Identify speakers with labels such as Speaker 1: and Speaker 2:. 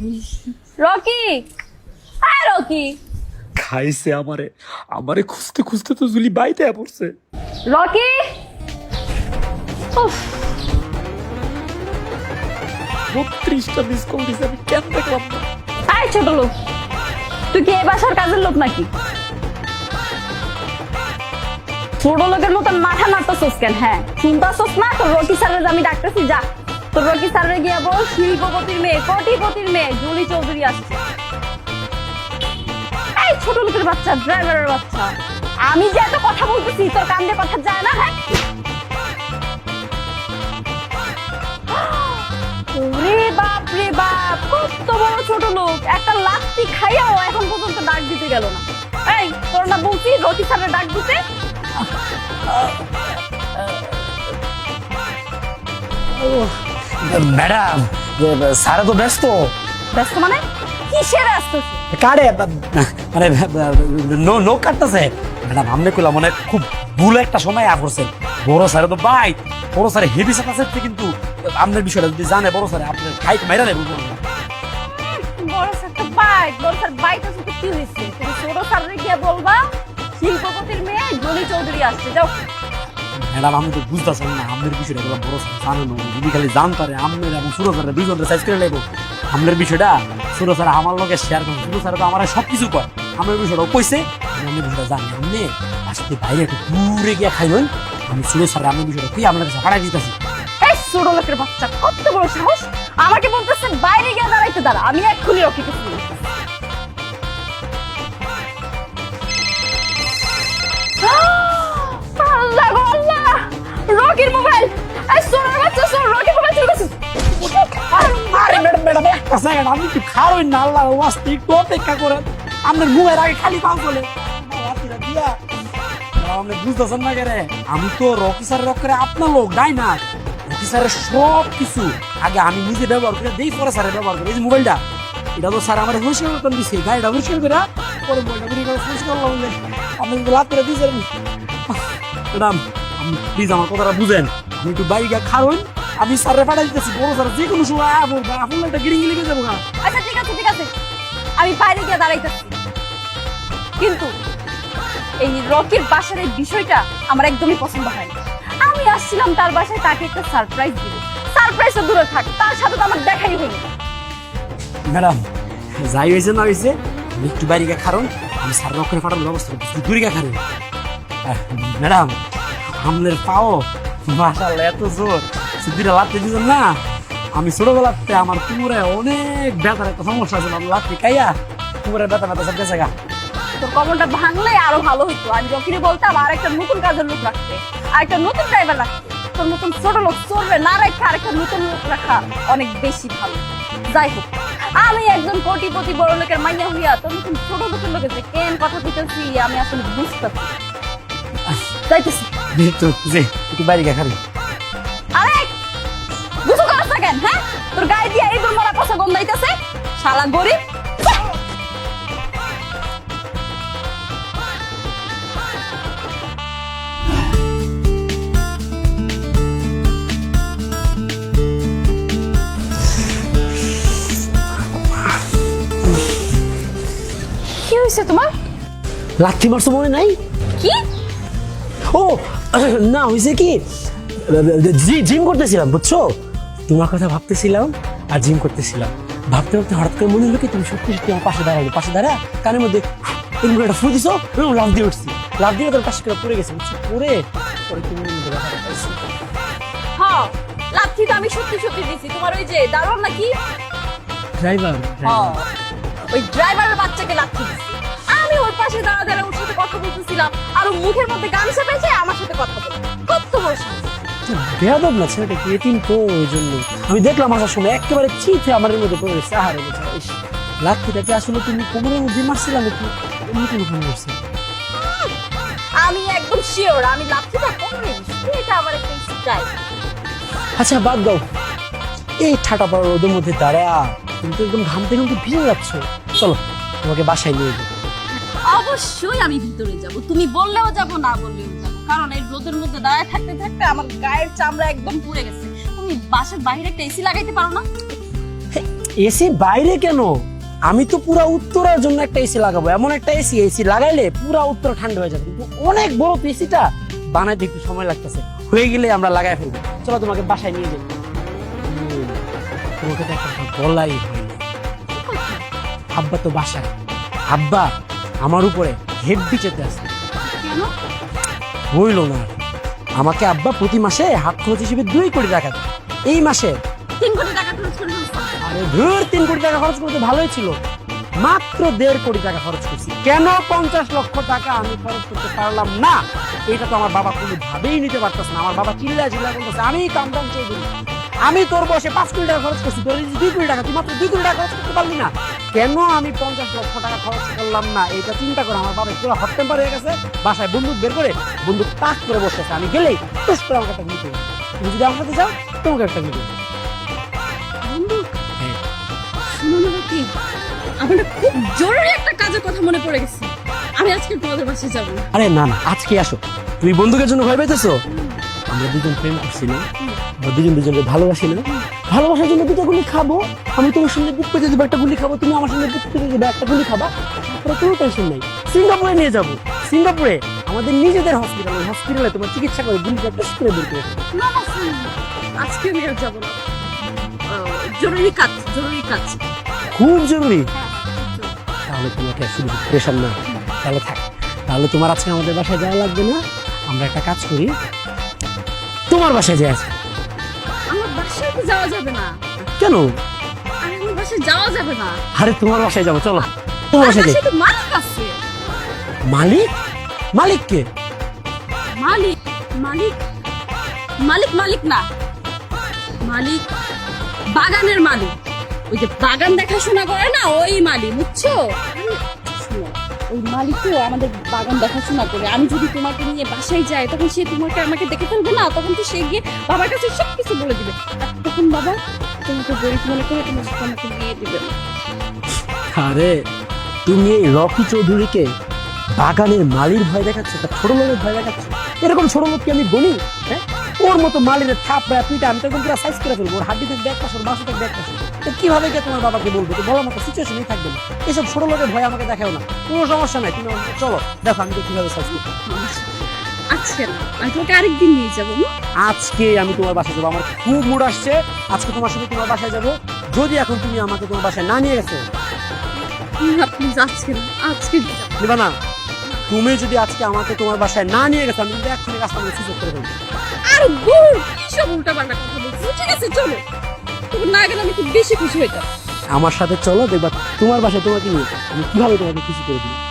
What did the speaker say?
Speaker 1: Rocky! হ্যাঁ Rocky!
Speaker 2: খাইছে আমারে। আমারে খুঁজতে খুঁজতে তো জুলি বাইতে পড়ছে।
Speaker 1: রকি! উফ,
Speaker 2: বত্রিশটা মিস কল দিছে আমি কেন দেখলাম না?
Speaker 1: আয় ছোট লোক! তুই কি এ বাসার কাজের লোক নাকি? ছোট লোকের মতন মাথা নাড়তেছিস কেন? হ্যাঁ শুনতেছিস না? তোর রকি স্যারের আমি ডাকতেছি যা। তোর রকি স্যারের গিয়ে বল? শিল্পপতির মেয়ে, কোটিপতির মেয়ে, জুলি চৌধুরী আসছে। এই ছোট লোকের বাচ্চা ড্রাইভারের বাচ্চা। আমি যে এত কথা বলতেছি, তোর কান্দে কথা যায় না হ্যাঁ? ওরে বাপ রে বাপ, কত বড় ছোট লোক। একটা লাত্তি খাইয়াও এখন পর্যন্ত ডাক দিতে গেল না। এই, তোর না বলছি রকি স্যারের ডাক দিতে?
Speaker 3: ম্যাডাম স্যারা তো ব্যস্ত।
Speaker 1: ব্যস্ত মানে? কিসের ব্যস্ত?
Speaker 3: কারে মানে নো নো কাটতেছে ম্যাডাম আমনে কইলাম মানে খুব ভুল একটা সময় আ করছেন বড় স্যার তো বাই বড় স্যার হেভি সাথে কিন্তু আপনার বিষয়টা যদি জানে বড় স্যার আপনার খাইট মাইরা নেব
Speaker 1: বড় স্যার তো বাইক বড় স্যার বাইক আছে তো কি তুমি ছোট স্যারের গিয়ে বলবা শিল্পপতির মেয়ে জলি চৌধুরী আসছে। যাও।
Speaker 3: ম্যাডাম আমি তো বুঝতেছেন না আপনার বিষয়টা বললাম বড় জানে না যদি খালি জানতারে আপনার এবং সুরো স্যার দুজনের সাইজ করে নেব। আপনার বিষয়টা সুরো স্যার আমার লগে শেয়ার করুন সুরো স্যার তো আমার সব কিছু কয়। আমার বিষয়টা কইছে, আমি বিষয়টা জানি আপনি আজকে বাইরে একটু দূরে গিয়ে খাইবেন আমি সুরো স্যার আপনার বিষয়টা তুই আপনার কাছে হারাই দিতেছি
Speaker 1: ছোট লোকের বাচ্চা, কত বড় সাহস! আমাকে বলতেছে বাইরে গিয়ে দাঁড়াইতে দাঁড়া, আমি এক্ষুনি রকিকে
Speaker 3: একটা আগে খালি কেরে? আমি তো রকি স্যারের রক্ষে আপনার লোক ডাই না? রকি স্যারের সব কিছু। আগে আমি নিজে ব্যবহার করে দেই, পরে স্যারের ব্যবহার করে, এই মোবাইলটা। এটা তো স্যার আমার পরিষ্কার করতাম দিছে, গাড়িটা পরিষ্কার করে, পরে মোবাইলটা করে আপনি লাভ করে দিয়েছেন ম্যাডাম প্লিজ আমার কথাটা বুঝেন। একটু বাইরে খারুন। আমি স্যারের পাঠা দিতেছি বড় স্যার যে কোনো সময় আয়া আপনার একটা গিরিং লেগে যাব গা।
Speaker 1: আচ্ছা ঠিক আছে ঠিক আছে। আমি বাইরে গিয়ে দাঁড়াইতেছি। কিন্তু এই রকির বাসার এই বিষয়টা আমার একদমই পছন্দ হয়নি আমি আসছিলাম তার বাসায় তাকে একটা সারপ্রাইজ দিব। সারপ্রাইজ তো দূরে থাক তার সাথে তো আমার দেখাই হয়নি।
Speaker 3: ম্যাডাম যাই হয়েছে না হয়েছে একটু বাইরে গিয়ে খারুন আমি স্যার রক্ষণে পাঠানোর ব্যবস্থা করতেছি দূরে গিয়ে আহ, ম্যাডাম আপনার পাও মাসাল্লাহ এত জোর। দুইটা লাত্তি দিয়েছেন না? আমি ছোটবেলাতে আমার কুমোরে অনেক ব্যথার একটা সমস্যা আছে আমার লাত্তি খাইয়া কুমোরের ব্যথা ব্যথা সব গেছে গা।
Speaker 1: তোর কমনটা ভাঙলে আরও ভালো হতো আমি যখনই বলতাম, আর একটা নতুন কাজের লোক রাখতে, আর একটা নতুন ড্রাইভার রাখতে, তোর নতুন ছোট লোক চলবে না রেখে আর একটা নতুন লোক রাখা অনেক বেশি ভালো। যাই হোক, আমি একজন কোটিপতি বড় লোকের মাইয়া হইয়া তোর নতুন ছোট লোকের লোকের যে কেন কথা দিতেছি আমি আসলে বুঝতেছি যাইতেছি।
Speaker 3: তো যে একটু বাইরে গিয়ে খারুন
Speaker 1: আরে বুঝো করাস না কেন হ্যাঁ? তোর গায়ে দিয়ে এই দূর মারা পয়সা গন্ধাইতেছে। শালা গরিব। কি হয়েছে তোমার?
Speaker 3: লাথি মারছো মনে নাই?
Speaker 1: কি?
Speaker 3: ও না হয়েছে কি? জি- জিম করতেছিলাম বুঝছ? তোমার কথা ভাবতেছিলাম আর জিম করতেছিলাম। ভাবতে ভাবতে হঠাৎ করে মনে হলো কি তুমি সত্যি সত্যি আমার পাশে দাঁড়াল পাশে দাঁড়া কানের মধ্যে করে একটা ফু দিছো লাভ দিয়ে উঠছি। লাভ দিয়ে তোর কাছে পড়ে গেছে বুঝছ? পড়ে পরে তুমি
Speaker 1: হ্যাঁ তো আমি সত্যি সত্যি দিছি। তোমার ওই যে দারুণ নাকি?
Speaker 3: ড্রাইভার।
Speaker 1: হ্যাঁ, ওই ড্রাইভারের বাচ্চাকে আর ও মুখের মধ্যে আমার সাথে কথা বলে। কত বড়
Speaker 3: বেয়াদব না ছেলেটা কি এতিম? তো ওই জন্য? আমি দেখলাম আসার সময় একেবারে চিঠে আমার মধ্যে পড়ে গেছে আহারে লাঠিটাকে আসলে তুমি কোমরের মধ্যে মারছিলাম নাকি এমনি কোনো ফোন করছে
Speaker 1: আমি একদম শিওর আমি লাথিটা কমে দিছি এটা আমার একটা স্টাইল
Speaker 3: আচ্ছা বাদ দাও। এই ঠাটা পড়া রোদের মধ্যে দাঁড়া তুমি তো একদম ঘামতে ঘামতে ভিজে যাচ্ছ। চলো তোমাকে বাসায় নিয়ে যাব
Speaker 1: অবশ্যই আমি ভিতরে যাব। তুমি বললেও যাব, না বললেও যাব। কারণ এই রোদের মধ্যে দাঁড়ায় থাকতে থাকতে আমার গায়ের চামড়া একদম পুড়ে গেছে। তুমি বাসার বাইরে একটা এসি লাগাইতে পারো না?
Speaker 3: এসি বাইরে কেন? আমি তো পুরো উত্তরার জন্য একটা এসি লাগাবো। এমন একটা এসি এসি লাগাইলে পুরো উত্তর ঠান্ডা হয়ে যাবে। কিন্তু অনেক বড় এসিটা বানাইতে একটু সময় লাগতেছে। হয়ে গেলে আমরা লাগাই ফেলব। চলো তোমাকে বাসায় নিয়ে যাব তোমাকে তো একটা বলাই আব্বা তো বাসায়। আব্বা আমার উপরে হেডবি চেতে
Speaker 1: কেন?
Speaker 3: হইল না। আমাকে আব্বা প্রতি মাসে হাত খরচ হিসেবে দুই কোটি টাকা দেয়। এই মাসে।
Speaker 1: তিন কোটি টাকা খরচ করে
Speaker 3: আরে ধুর তিন কোটি টাকা খরচ করতে ভালোই ছিল। মাত্র দেড় কোটি টাকা খরচ করছি। কেন পঞ্চাশ লক্ষ টাকা আমি খরচ করতে পারলাম না? এটা তো আমার বাবা কোনো ভাবেই নিতে পারতেছে না। আমার বাবা চিল্লা চিল্লা বলতেছে আমি কামদাম চৌধুরী আমি তোর বসে পাঁচ কোটি টাকা খরচ করছি তোর দুই কোটি টাকা তুই মাত্র দুই কোটি টাকা খরচ করতে পারলি না? কেন আমি পঞ্চাশ লক্ষ টাকা খরচ করলাম না? এটা চিন্তা করে আমার বাবা পুরো হট টেম্পার হয়ে গেছে বাসায় বন্দুক বের করে বন্দুক তাক করে বসে আছে আমি গেলেই টুস করে আমাকে একটা করবে তুমি যদি আমার সাথে যাও তোমাকে একটা
Speaker 1: বন্ধু
Speaker 3: হ্যাঁ।
Speaker 1: আমার খুব জরুরি একটা কাজের কথা মনে পড়ে গেছে। আমি আজকে তোমাদের বাসায় যাব
Speaker 3: আরে না না আজকে আসো। তুমি বন্ধুকের জন্য ভয় পাইতেছো? আমরা দুজন প্রেম করছি না। দুজন দুজনকে ভালোবাসি না। ভালোবাসার জন্য দুটো গুলি খাব। আমি তোমার সঙ্গে বুক পেতে দেবো একটা গুলি খাব তুমি আমার সঙ্গে বুক পেতে দেবে একটা গুলি খাবা। তারপরে কোনো টেনশন নাই। সিঙ্গাপুরে নিয়ে যাব। সিঙ্গাপুরে আমাদের নিজেদের হসপিটাল ওই হসপিটালে তোমার চিকিৎসা করে টেস্ট করে বের করে।
Speaker 1: আজকে যাব না। জরুরি কাজ জরুরি কাজ।
Speaker 3: খুব জরুরি।
Speaker 1: হ্যাঁ,
Speaker 3: তাহলে তোমাকে শুধু প্রেশার না। তাহলে থাক। তাহলে তোমার আজকে আমাদের বাসায় যাওয়া লাগবে না। আমরা একটা কাজ করি। তোমার বাসায় যাই আজকে।
Speaker 1: যাওয়া যাবে না।
Speaker 3: কেন?
Speaker 1: আরে বাসায় যাওয়া যাবে না।
Speaker 3: আরে তোমার বাসায় যাব চলো। তোমার বাসায় যাই।
Speaker 1: তো মালিক আছে।
Speaker 3: মালিক? মালিক কে?
Speaker 1: মালিক মালিক মালিক মালিক না। মালিক বাগানের মালিক। ওই যে বাগান দেখাশোনা করে না ওই মালিক বুঝছ? আরে, মালিক ওই মালিকও আমাদের বাগান দেখাশোনা করে। আমি যদি তোমাকে নিয়ে বাসায় যাই তখন সে তোমাকে আমাকে দেখে ফেলবে না? তখন তো সে গিয়ে বাবার কাছে সব কিছু বলে দিবে। তখন বাবা তোমাকে গরিব মনে করে তোমার সাথে আমাকে বিয়ে দিবে
Speaker 3: আরে তুমি এই রকি চৌধুরীকে বাগানের মালির ভয় দেখাচ্ছ তা ছোট লোকের ভয় দেখাচ্ছ? এরকম ছোট লোক কি আমি গনি হ্যাঁ? ওর মতো মালির থাপ পিটা আমি তো পুরো সাইজ করে ফেলব। ওর হাড্ডি থেকে ব্যাগ পাশে বাসু থেকে ব্যাগ পাশে। তো কীভাবে গিয়ে তোমার বাবাকে বলব? তো বলার মতো সিচুয়েশনই থাকবে না। এসব ছোট লোকের ভয় আমাকে দেখাও না। কোনো সমস্যা নাই তুমি চলো দেখো আমি তো কীভাবে করি
Speaker 1: আজকে না আমি তোমাকে আরেকদিন নিয়ে যাব
Speaker 3: আজকে আমি তোমার বাসায় যাব। আমার খুব মুড আসছে। আজকে তোমার সাথে তোমার বাসায় যাব। যদি এখন তুমি আমাকে তোমার বাসায় না নিয়ে গেছো।
Speaker 1: আজকে না আজকে যাব।
Speaker 3: না। তুমি যদি আজকে আমাকে তোমার বাসায় না নিয়ে গেছো আমি কিন্তু এক্ষুনি রাস্তা মধ্যে সুযোগ করে ফেলব
Speaker 1: আর গুড় কি সব উল্টা পাল্টা কথা বলছিস ঠিক আছে চলো। না গেলে আমি খুব বেশি খুশি হইতাম
Speaker 3: আমার সাথে চলো, দেখবা তোমার বাসায় তোমাকে নিয়ে আমি কীভাবে তোমাকে খুশি করে চলো